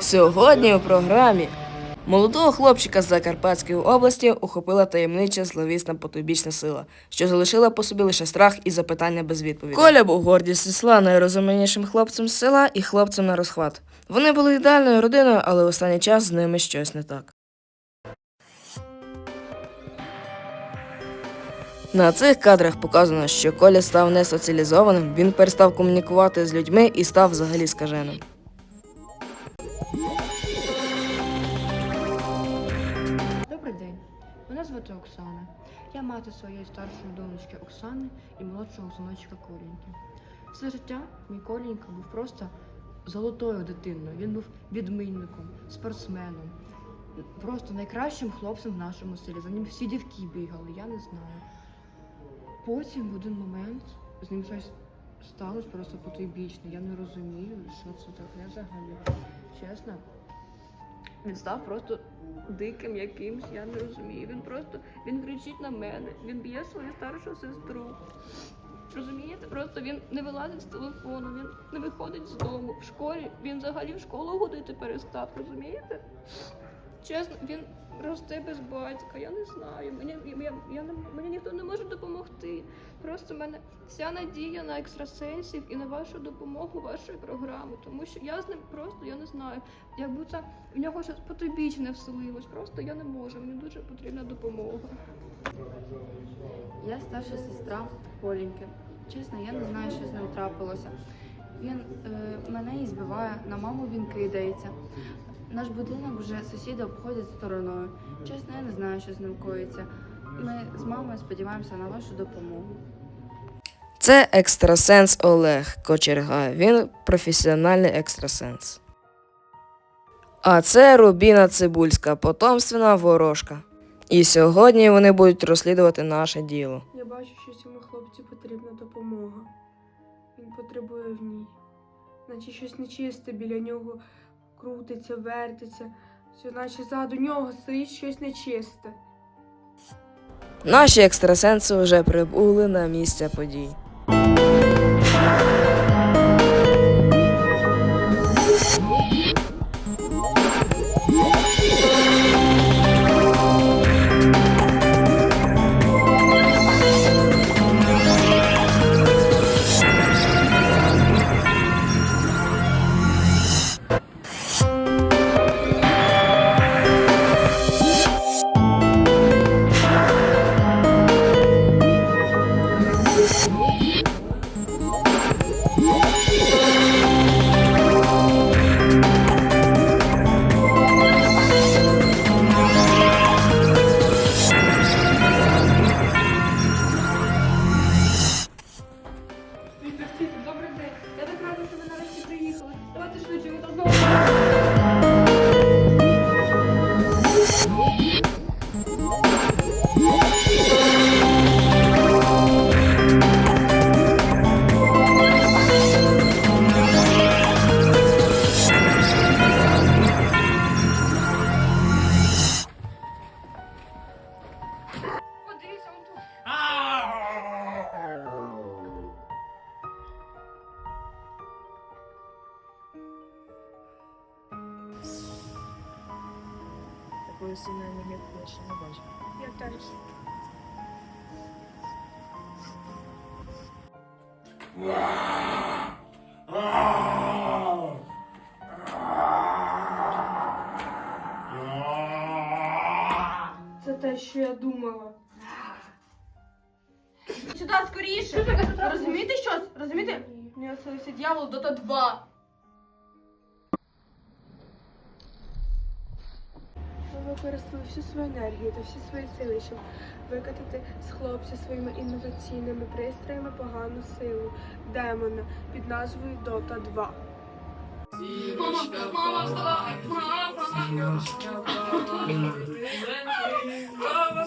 Сьогодні у програмі молодого хлопчика з Закарпатської області охопила таємнича зловісна потойбічна сила, що залишила по собі лише страх і запитання без відповіді. Коля був гордістю села найрозумнішим хлопцем з села і хлопцем на розхват. Вони були ідеальною родиною, але в останній час з ними щось не так. На цих кадрах показано, що Коля став несоціалізованим, він перестав комунікувати з людьми і став взагалі скаженим. Звати Оксана. Я мати своєї старшої донечки Оксани і молодшого синочка Коліньки. Все життя мій Колінька був просто золотою дитиною. Він був відмінником, спортсменом, просто найкращим хлопцем в нашому селі. За ним всі дівки бігали, я не знаю. Потім в один момент з ним щось сталося просто потойбічне. Я не розумію, що це таке взагалі. Чесно. Він став просто диким якимсь, я не розумію. Він просто він кричить на мене, він б'є свою старшу сестру. Розумієте? Просто він не вилазить з телефону, він не виходить з дому. В школі він взагалі в школу ходити перестав, розумієте? Чесно, він росте без батька, я не знаю. Мені, я, я не, мені ніхто не може допомогти. Просто в мене вся надія на екстрасенсів і на вашу допомогу вашої програми. Тому що я з ним просто я не знаю. Якби це в нього щось потойбічне вселилось, просто я не можу. Мені дуже потрібна допомога. Я старша сестра Поліньки. Чесно, я не знаю, що з ним трапилося. Він е, мене і збиває, на маму він кидається. Наш будинок вже сусіди обходять стороною. Чесно, я не знаю, що з ним коїться. Ми з мамою сподіваємося на вашу допомогу. Це екстрасенс Олег Кочерга. Він професіональний екстрасенс. А це Рубіна Цибульська, потомственна ворожка. І сьогодні вони будуть розслідувати наше діло. Я бачу, що цьому хлопцю потрібна допомога. Він потребує в ній. Наче щось нечисте біля нього крутиться, вертиться, все наче ззаду нього стоїть щось нечисте. Наші екстрасенси вже прибули на місце подій. Такої сильної енергії я ще не бачив. Я теж. Це те, що я думала. Сюди скоріше! Розумієте щось? Розумієте? Нього це дьявол Дота 2. Використали всю свою енергію та всі свої сили, щоб викатати з хлопця своїми інноваційними пристроями погану силу демона під назвою Дота 2. Мама, мама, вставай! Мама! Мама,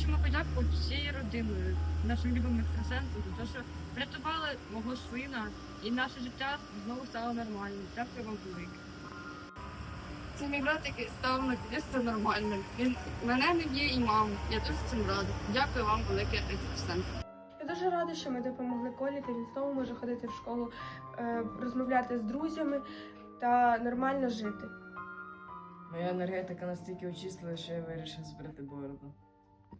хочемо подякувати всією родиною, нашим любим екстрасенсам за те, що врятували мого сина, і наше життя знову стало нормальним. Дякую вам велике. Це мій брат, який став наконець нормальним. Він мене не б'є і маму. Я дуже цим рада. Дякую вам, велике екстрасенс. Я дуже рада, що ми допомогли Колі, та він знову може ходити в школу, е, розмовляти з друзями та нормально жити. Моя енергетика настільки очистила, що я вирішив збрити бороду.